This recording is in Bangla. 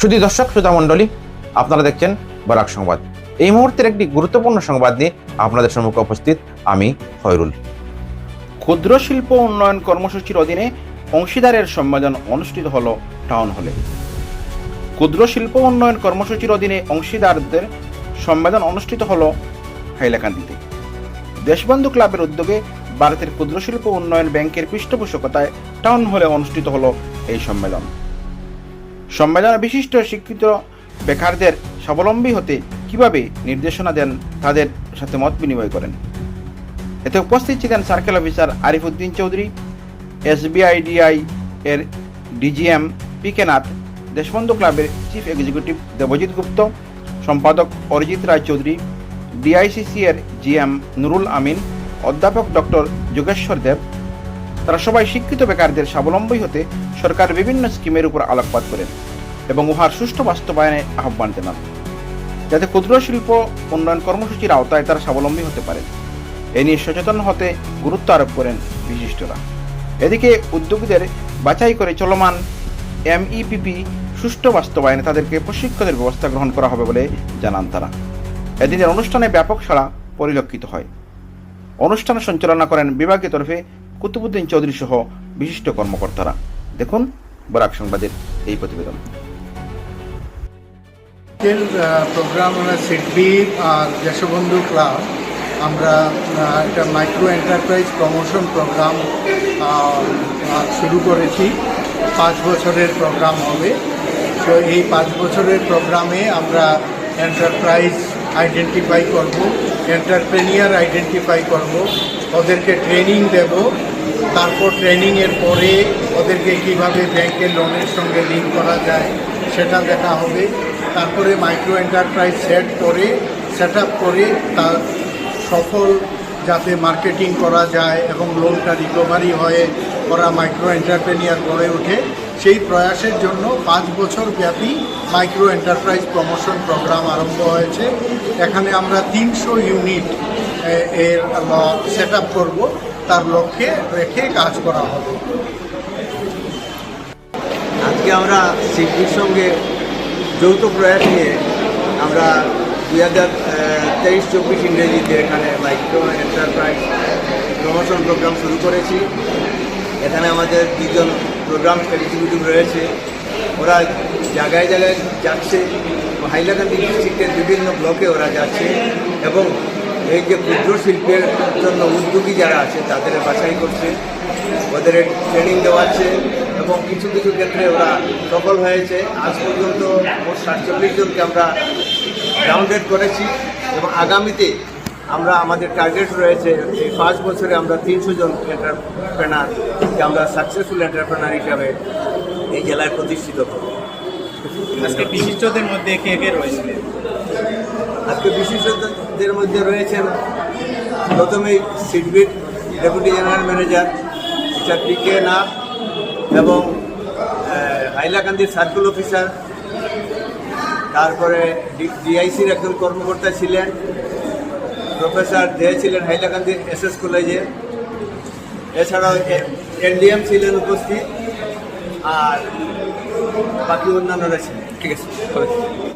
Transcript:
শুধু দর্শক শ্রোতা মণ্ডলী, আপনারা দেখছেন বরাক সংবাদ। এই মুহূর্তের একটি গুরুত্বপূর্ণ সংবাদ নিয়ে আপনাদের সম্মুখে উপস্থিত আমি খয়রুল। ক্ষুদ্র শিল্প উন্নয়ন কর্মসূচির অধীনে অংশীদারের সম্মেলন অনুষ্ঠিত হল টাউন হলে। ক্ষুদ্র শিল্প উন্নয়ন কর্মসূচির অধীনে অংশীদারদের সম্মেলন অনুষ্ঠিত হল হাইলাকান্দিতে। দেশবন্ধু ক্লাবের উদ্যোগে ভারতের ক্ষুদ্র শিল্প উন্নয়ন ব্যাংকের পৃষ্ঠপোষকতায় টাউন হলে অনুষ্ঠিত হল এই সম্মেলন। সম্মেলনে বিশিষ্ট শিক্ষিত বেকারদের স্বাবলম্বী হতে কীভাবে নির্দেশনা দেন তাদের সাথে মত বিনিময় করেন? এতে উপস্থিত ছিলেন সার্কেল অফিসার আরিফুদ্দিন চৌধুরী, এসবিআইডিআই এর DGM P K Nath, Deshbandhu ক্লাবের চিফ এক্সিকিউটিভ দেবজিৎ গুপ্ত, সম্পাদক অরিজিৎ রায় চৌধুরী, ডিআইসিসি এর জিএম নুরুল আমিন, অধ্যাপক ডক্টর যোগেশ্বর দেব তারা সবাই শিক্ষিত বেকারদের স্বাবলম্বী হতে সরকার বিভিন্ন স্কিমের উপর আলোকপাত করেন এবং উহার সুষ্ঠু বাস্তবায়নে আহ্বান জানান। যাতে ক্ষুদ্র শিল্প উন্নয়ন কর্মসূচির আওতায় তারা স্বাবলম্বী হতে পারে। এ নিয়ে সচেতন হতে গুরুত্ব আরোপ করেন বিশিষ্টরা। এদিকে উদ্যোগীদের বাছাই করে চলমান এমইপিপি সুষ্ঠু বাস্তবায়নে তাদেরকে প্রশিক্ষণের ব্যবস্থা গ্রহণ করা হবে বলে জানান তারা। এদিনের অনুষ্ঠানে ব্যাপক সাড়া পরিলক্ষিত হয়। অনুষ্ঠান সঞ্চালনা করেন বিভাগীয় তরফে কুতুবুদ্দিন চৌধুরী সহ বিশিষ্ট কর্মকর্তারা। দেখুন, বরাক সংবাদের এই প্রতিবেদন। প্রোগ্রাম সিডবি আর দেশবন্ধু ক্লাব। আমরা একটা মাইক্রো এন্টারপ্রাইজ প্রমোশন প্রোগ্রাম শুরু করেছি। পাঁচ বছরের প্রোগ্রাম হবে। তো এই পাঁচ বছরের প্রোগ্রামে আমরা এন্টারপ্রাইজ আইডেন্টিফাই করব এন্টারপ্রেনিয়ার আইডেন্টিফাই করব, ওদেরকে ট্রেনিং দেব, তারপর ট্রেনিংয়ের পরে ওদেরকে কীভাবে ব্যাংকের লোনের সঙ্গে লিঙ্ক করা যায় সেটা দেখা হবে। তারপরে মাইক্রো এন্টারপ্রাইজ সেট করে সেট করে তার সফল যাতে মার্কেটিং করা যায় এবং লোনটা রিকভারি হয়ে ওরা মাইক্রো এন্টারপ্রেনিয়ার গড়ে ওঠে, সেই প্রয়াসের জন্য পাঁচ বছর ব্যাপী মাইক্রো এন্টারপ্রাইজ প্রমোশন প্রোগ্রাম আরম্ভ হয়েছে। এখানে আমরা তিনশো ইউনিট এর সেট আপ করব। তার লক্ষ্যে রেখে কাজ করা হবে। আজকে আমরা সিডনির সঙ্গে যৌথ প্রয়াস নিয়ে আমরা দুই হাজার তেইশ চব্বিশ ইংরেজিতে এখানে মাইক্রো এন্টারপ্রাইজ প্রমোশন প্রোগ্রাম শুরু করেছি। এখানে আমাদের দুজন প্রোগ্রাম এক্সিকিউটিভ রয়েছে। ওরা জায়গায় জায়গায় যাচ্ছে। হাইলাকান্দি ডিস্ট্রিক্টের বিভিন্ন ব্লকে ওরা যাচ্ছে এবং এই যে ক্ষুদ্র শিল্পের জন্য উদ্যোগী যারা আছে, তাদের বাছাই করছে। ওদের ট্রেনিং দেওয়াচ্ছে এবং কিছু কিছু ক্ষেত্রে ওরা সফল হয়েছে। আজ পর্যন্ত মোট সাতচল্লিশ জনকে আমরা ডাউনলোড করেছি এবং আগামীতে আমরা আমাদের টার্গেট রয়েছে এই পাঁচ বছরে আমরা তিনশো জন এন্টারপ্রেনারকে আমরা সাকসেসফুল এন্টারপ্রেনার হিসাবে এই জেলায় প্রতিষ্ঠিত করব। আজকে বিশিষ্টদের মধ্যে কে কে রয়েছে? আজকে বিশিষ্টদের মধ্যে রয়েছেন প্রথমেই সিডবিট deputy general manager mister P K Nath এবং হাইলাকান্দির সার্কেল অফিসার তারপরে ডিআইসির একজন কর্মকর্তা ছিলেন, প্রফেসর দে ছিলেন হাইলাকান্দি এস এস কলেজে। এছাড়াও এনডিএম ছিলেন উপস্থিত, আর বাকি অন্যান্যরা ছিলেন। ঠিক আছে